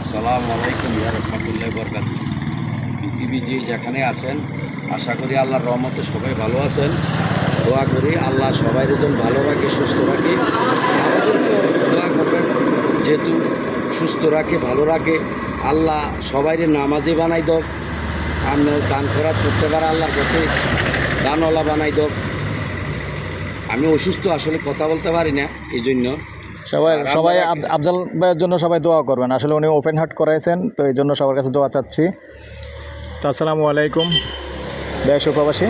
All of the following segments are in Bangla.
আসসালামু আলাইকুম ইয়া রহমতুল্লাহ বরকাত পৃথিবী যে যেখানে আছেন, আশা করি আল্লাহর রহমতে সবাই ভালো আছেন। দোয়া করি আল্লাহ সবাই যেন ভালো রাখে, সুস্থ রাখে। দোয়া করবেন, যেহেতু সুস্থ রাখে, ভালো রাখে, আল্লাহ সবাই নামাজি বানাই দোক। আমি দান খরাত করতে পারে আল্লাহর কাছে, দানওয়ালা বানাই দোক। আমি অসুস্থ, আসলে কথা বলতে পারি না এই জন্য সবাই সবাই আফ- আফজাল ভাইয়ের জন্য সবাই দোয়া করবেন। আসলে উনি ওপেন হার্ট করাইছেন তো এই জন্য সবার কাছে দোয়া চাচ্ছি। তো আসসালামু আলাইকুম। দেশ প্রবাসী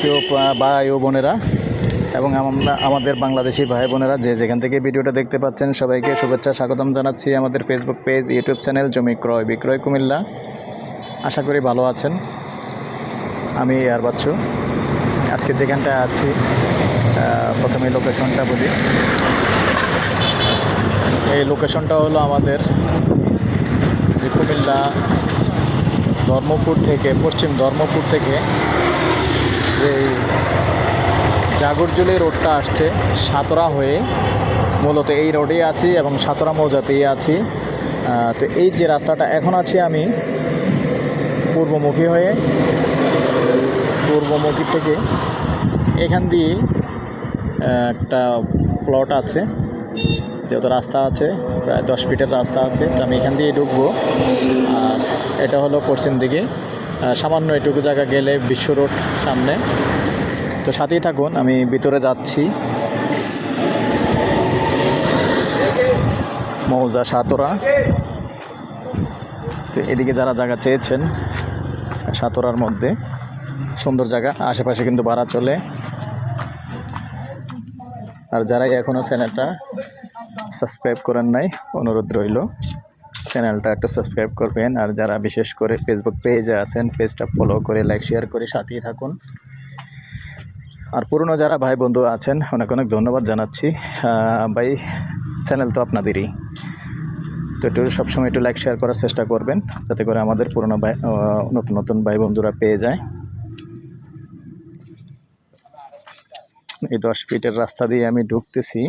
প্রিয় পা- ভাই ও বোনেরা এবং আমরা আমাদের বাংলাদেশি ভাই বোনেরা যে যেখান থেকে ভিডিওটা দেখতে পাচ্ছেন সবাইকে শুভেচ্ছা স্বাগতম জানাচ্ছি আমাদের ফেসবুক পেজ ইউটিউব চ্যানেল জমি ক্রয় বিক্রয় কুমিল্লা। আশা করি ভালো আছেন। আমি আর বাচ্চু। আজকে যেখানটায় আছি প্রথমে লোকেশনটা বলি। এই লোকেশনটা হলো আমাদের কুমিল্লা, ধর্মপুর থেকে, পশ্চিম ধর্মপুর থেকে যে জাগরজুলি রোডটা আসছে, সাতরা হয়ে মূলত এই রোডেই আছি এবং সাতরা মৌজাতেই আছি। তো এই যে রাস্তাটা, এখন আছি আমি পূর্বমুখী হয়ে। পূর্বমুখী থেকে এখান দিয়ে একটা প্লট আছে। যেহেতু রাস্তা আছে, প্রায় দশ ফিটের রাস্তা আছে, তো আমি এখান দিয়ে ঢুকবো। আর এটা হলো পশ্চিম দিকে। সামান্য এটুকু জায়গা গেলে বিশ্ব রোড সামনে। তো সাথেই থাকুন, আমি ভিতরে যাচ্ছি। মৌজা সাতরা। তো এদিকে যারা জায়গা চেয়েছেন, সাতরার মধ্যে, সুন্দর জায়গা, আশেপাশে কিন্তু ভাড়া চলে। আর যারা এখনও চ্যানেলটা সাবস্ক্রাইব করেন নাই, অনুরোধ রইল। চ্যানেলটা একটু সাবস্ক্রাইব করবেন, আর যারা বিশেষ করে ফেসবুক পেজে আছেন পেজটা ফলো করে লাইক শেয়ার করে সাথেই থাকুন। আর পুরনো যারা ভাই বন্ধু আছেন, অনেক অনেক ধন্যবাদ জানাচ্ছি। ভাই, চ্যানেল তো আপনাদেরই। তো একটু সবসময় একটু লাইক শেয়ার করার চেষ্টা করবেন, যাতে করে আমাদের পুরনো ভাই নতুন নতুন ভাই বন্ধুরা পেয়ে যায়। এই দশ ফিটের রাস্তা দিয়ে আমি ঢুকতেছি।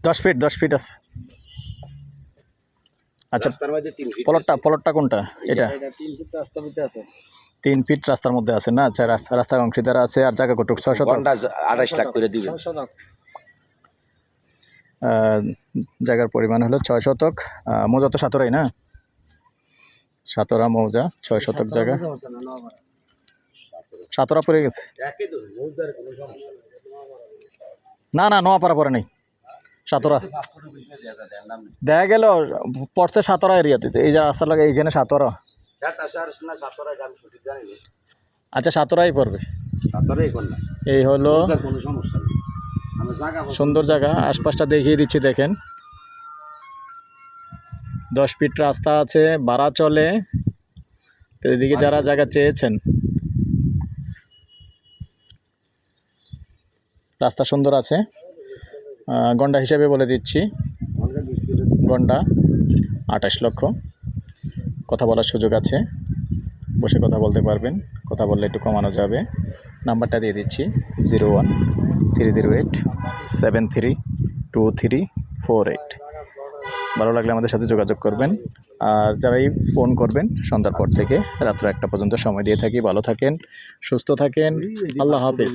দশ ফিট দশ ফিট আছে। আচ্ছা রাস্তার মধ্যে তিন ফিট পলটটা পলটটা কোনটা? এটা? এটা তিন ফিট রাস্তার মধ্যে আছে। তিন ফিট রাস্তার মধ্যে আছে না? আচ্ছা রাস্তা রাস্তা অংশীদার আছে আর জায়গা কটুক ছয় শতক ঘণ্টা আড়াইশ লাখ করে দিবেন। আহ, জায়গার পরিমাণ হলো ছয় শতক। আহ, মৌজা তো সাতরাই না? সাতরা মৌজা ছয় শতক জায়গা। সাতরা পড়ে গেছে। না না নোয়াপাড়া পরে নেই। সাতরা। দেখা গেল পড়ছে সাতরা এরিয়াতে। এই যে রাস্তা লাগে এইখানে সাতরা। আচ্ছা সাতরাই পড়বে। এই হলো সুন্দর জায়গা আশপাশটা দেখিয়ে দিচ্ছি দেখেন। দশ ফিট রাস্তা আছে ভাড়া চলে। তো এদিকে যারা জায়গা চেয়েছেন। রাস্তা সুন্দর আছে। গন্ডা হিসাবে বলে দিচ্ছি। গন্ডা, আঠাশ লক্ষ। কথা বলার সুযোগ আছে। বসে কথা বলতে পারবেন। কথা বললে একটু কমানো যাবে। নাম্বারটা দিয়ে দিচ্ছি। Zero one three zero eight seven three two three four eight. ভালো লাগলে আমাদের সাথে যোগাযোগ করবেন। আর যারাই ফোন করবেন, সন্ধ্যার পর থেকে রাত্র একটা পর্যন্ত সময় দিয়ে থাকি। ভালো থাকেন, সুস্থ থাকেন। আল্লাহ হাফিজ।